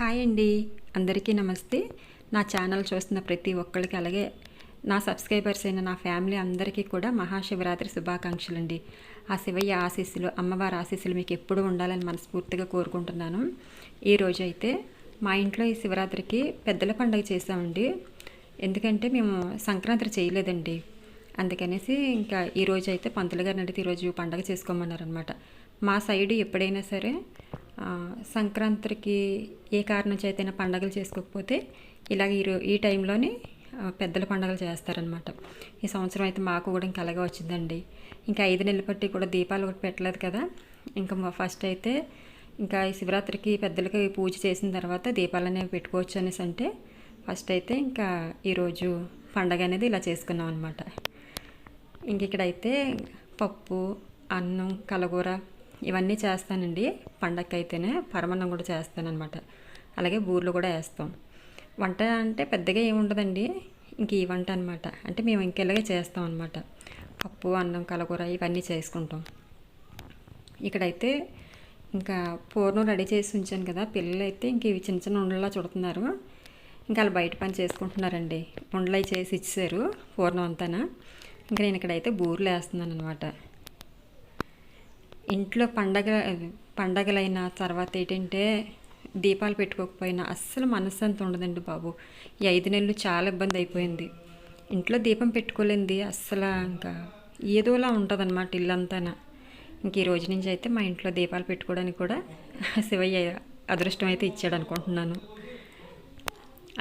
Hi అండి. అందరికీ నమస్తే. నా ఛానల్ చూస్తున్న ప్రతి ఒక్కరికి అలాగే నా సబ్స్క్రైబర్స్ అయిన నా ఫ్యామిలీ అందరికీ కూడా మహాశివరాత్రి శుభాకాంక్షలు అండి ఆ శివయ్య ఆశీస్సులు అమ్మవారి ఆశీస్సులు మీకు ఎప్పుడు ఉండాలని మనస్ఫూర్తిగా కోరుకుంటున్నాను. ఈరోజు అయితే మా ఇంట్లో ఈ శివరాత్రికి పెద్దల పండుగ చేసామండి ఎందుకంటే మేము సంక్రాంతి చేయలేదండి. అందుకనేసి ఇంకా ఈరోజు అయితే పంతులు గారిని అడిగితే ఈరోజు పండగ చేసుకోమన్నారనమాట మా సైడ్ ఎప్పుడైనా సరే సంక్రాంతికి ఏ కారణం చేతైనా పండగలు చేసుకోకపోతే ఇలాగ ఈ ఈ టైంలోనే పెద్దల పండగలు చేస్తారనమాట ఈ సంవత్సరం అయితే మాకు కూడా ఇంకా అలాగే వచ్చిందండి. ఇంకా ఐదు నెలలు పట్టి కూడా దీపాలు కూడా పెట్టలేదు కదా. ఇంకా మా ఫస్ట్ అయితే ఇంకా ఈ శివరాత్రికి పెద్దలకి పూజ చేసిన తర్వాత దీపాలు అనేవి పెట్టుకోవచ్చు అనేసి అంటే ఫస్ట్ అయితే ఇంకా ఈరోజు పండగ అనేది ఇలా చేసుకున్నాం అనమాట ఇంక ఇక్కడైతే పప్పు అన్నం కలగూర ఇవన్నీ చేస్తానండి. పండక్కైతేనే అయితేనే పరమన్నం కూడా చేస్తానన్నమాట. అలాగే బూర్లు కూడా వేస్తాం. వంట అంటే పెద్దగా ఏముండదండి ఇంక ఈ వంట అనమాట అంటే మేము ఇంకెలాగే చేస్తాం అనమాట పప్పు అన్నం కలగూర ఇవన్నీ చేసుకుంటాం. ఇక్కడైతే ఇంకా పూర్ణం రెడీ చేసి ఉంచాను కదా. పిల్లలు అయితే ఇంక ఇవి చిన్న చిన్న ఉండలా చుడుతున్నారు. ఇంకా వాళ్ళు బయట పని చేసుకుంటున్నారండి. ఉండలు అవి చేసి ఇచ్చారు పూర్ణం అంతానా. ఇంకా నేను ఇక్కడైతే బూర్లు వేస్తున్నాను అనమాట ఇంట్లో పండగ పండగలైన తర్వాత ఏంటంటే దీపాలు పెట్టుకోకపోయినా అస్సలు మనశ్శాంతి ఉండదండి బాబు. ఈ ఐదు నెలలు చాలా ఇబ్బంది అయిపోయింది. ఇంట్లో దీపం పెట్టుకోలేంది అస్సలు ఇంకా ఏదోలా ఉంటుంది అనమాట ఇల్లంతానా. ఇంక ఈ రోజు నుంచి అయితే మా ఇంట్లో దీపాలు పెట్టుకోవడానికి కూడా శివయ్య అదృష్టం అయితే ఇచ్చాడు అనుకుంటున్నాను.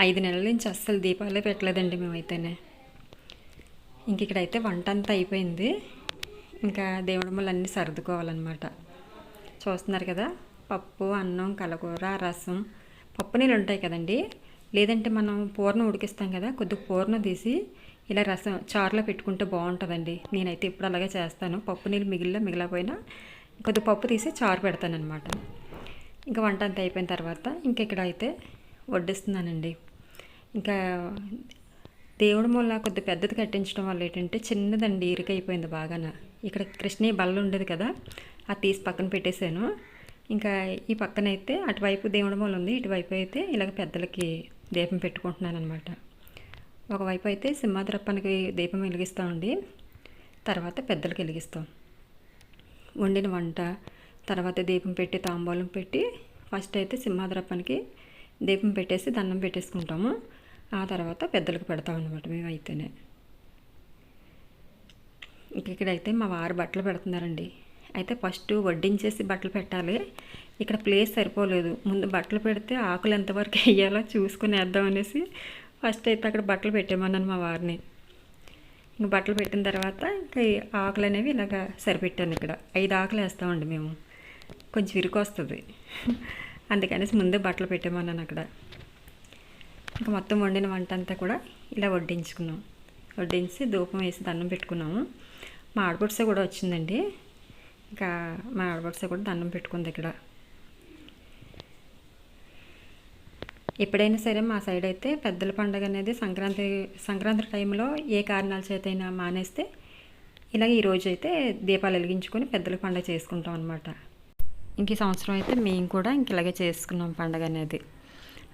ఐదు నెలల నుంచి అస్సలు దీపాలే పెట్టలేదండి మేమైతేనే. ఇంక ఇక్కడైతే వంట అంతా అయిపోయింది. ఇంకా దేవుడి ముళ్ళు అన్నీ సర్దుకోవాలన్నమాట. చూస్తున్నారు కదా? పప్పు అన్నం కలగూర రసం. పప్పు నీళ్ళు ఉంటాయి కదండి? లేదంటే మనం పూర్ణం ఉడికిస్తాం కదా? కొద్దిగా పూర్ణం తీసి ఇలా రసం చారులో పెట్టుకుంటే బాగుంటుందండి. నేనైతే ఇప్పుడు అలాగే చేస్తాను. పప్పు నీళ్ళు మిగిలిన మిగిలిపోయినా కొద్దిగా పప్పు తీసి చారు పెడతానమాట ఇంకా వంట అంతా అయిపోయిన తర్వాత ఇంకా ఇక్కడ అయితే వడ్డిస్తున్నానండి. ఇంకా దేవుడి మూల కొద్ది పెద్దది కట్టించడం వల్ల ఏంటంటే చిన్నదండి ఇరుకైపోయింది బాగాన. ఇక్కడ కృష్ణయ్య బల్ల ఉండేది కదా అది తీసి పక్కన పెట్టేశాను. ఇంకా ఈ పక్కన అయితే అటువైపు దేవుడి మూల ఉంది ఇటువైపు అయితే ఇలాగ పెద్దలకి దీపం పెట్టుకుంటున్నాను అనమాట ఒకవైపు అయితే సింహాద్రప్పనికి దీపం వెలిగిస్తామండి తర్వాత పెద్దలకి వెలిగిస్తాం. వండిన వంట తర్వాత దీపం పెట్టి తాంబూలం పెట్టి ఫస్ట్ అయితే సింహాద్రప్పనికి దీపం పెట్టేసి దండం పెట్టేసుకుంటాము. ఆ తర్వాత పెద్దలకు పెడతాం అనమాట మేము అయితేనే ఇంక ఇక్కడైతే మా వారు బట్టలు పెడుతున్నారండి. అయితే ఫస్ట్ వడ్డించేసి బట్టలు పెట్టాలి. ఇక్కడ ప్లేస్ సరిపోలేదు. ముందు బట్టలు పెడితే ఆకులు ఎంతవరకు వేయాలో చూసుకుని వేద్దాం అనేసి ఫస్ట్ అయితే అక్కడ బట్టలు పెట్టేమన్నాను మా వారిని. ఇంక బట్టలు పెట్టిన తర్వాత ఇంకా ఈ ఆకులు అనేవి ఇలాగ సరిపెట్టాను ఇక్కడ. ఐదు ఆకులు వేస్తామండి మేము. కొంచెం ఇరుకు వస్తుంది అందుకనేసి ముందే బట్టలు పెట్టేమన్నాను అక్కడ. ఇంకా మొత్తం వండిన వంట అంతా కూడా ఇలా వడ్డించుకున్నాం. వడ్డించి ధూపం వేసి దండం పెట్టుకున్నాము. మా ఆడపడుస కూడా వచ్చిందండి. ఇంకా మా ఆడపడుస కూడా దండం పెట్టుకుంది ఇక్కడ. ఎప్పుడైనా సరే మా సైడ్ అయితే పెద్దల పండుగ అనేది సంక్రాంతి సంక్రాంతి టైంలో ఏ కారణాల చేతైనా మానేస్తే ఇలాగ ఈరోజు అయితే దీపాలు వెలిగించుకొని పెద్దల పండుగ చేసుకుంటాం అనమాట ఇంక ఈ సంవత్సరం అయితే మేము కూడా ఇంక ఇలాగే చేసుకున్నాం పండుగ అనేది.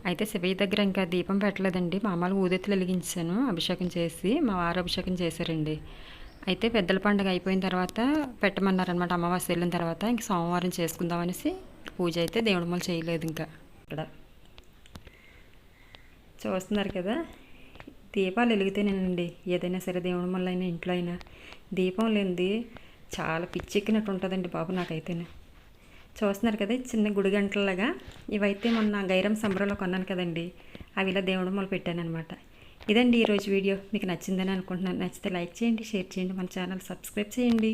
అయితే శివయ్య దగ్గర ఇంకా దీపం పెట్టలేదండి. మామూలుగా ఊదెత్తులు వెలిగించాను అభిషేకం చేసి మా వారు అభిషేకం చేశారండి. అయితే పెద్దల పండుగ అయిపోయిన తర్వాత పెట్టమన్నారనమాట అమావాస్య వెళ్ళిన తర్వాత ఇంక సోమవారం చేసుకుందాం అనేసి పూజ అయితే దేవుడి మూల చేయలేదు ఇంకా ఇక్కడ. చూస్తున్నారు కదా దీపాలు వెలిగితేనేనండి. ఏదైనా సరే దేవుడి మూల అయినా ఇంట్లో అయినా దీపం లేనిది చాలా పిచ్చెక్కినట్టు ఉంటుందండి బాబు నాకైతేనే. చూస్తున్నారు కదా చిన్న గుడి గంటలలాగా ఇవైతే మొన్న గైరం సంబరంలో కొన్నాను కదండి. అవి ఇలా దేవుడు మొదలు పెట్టాను అనమాట ఇదండి ఈరోజు వీడియో. మీకు నచ్చిందని అనుకుంటున్నాను. నచ్చితే లైక్ చేయండి షేర్ చేయండి మన ఛానల్ సబ్స్క్రైబ్ చేయండి.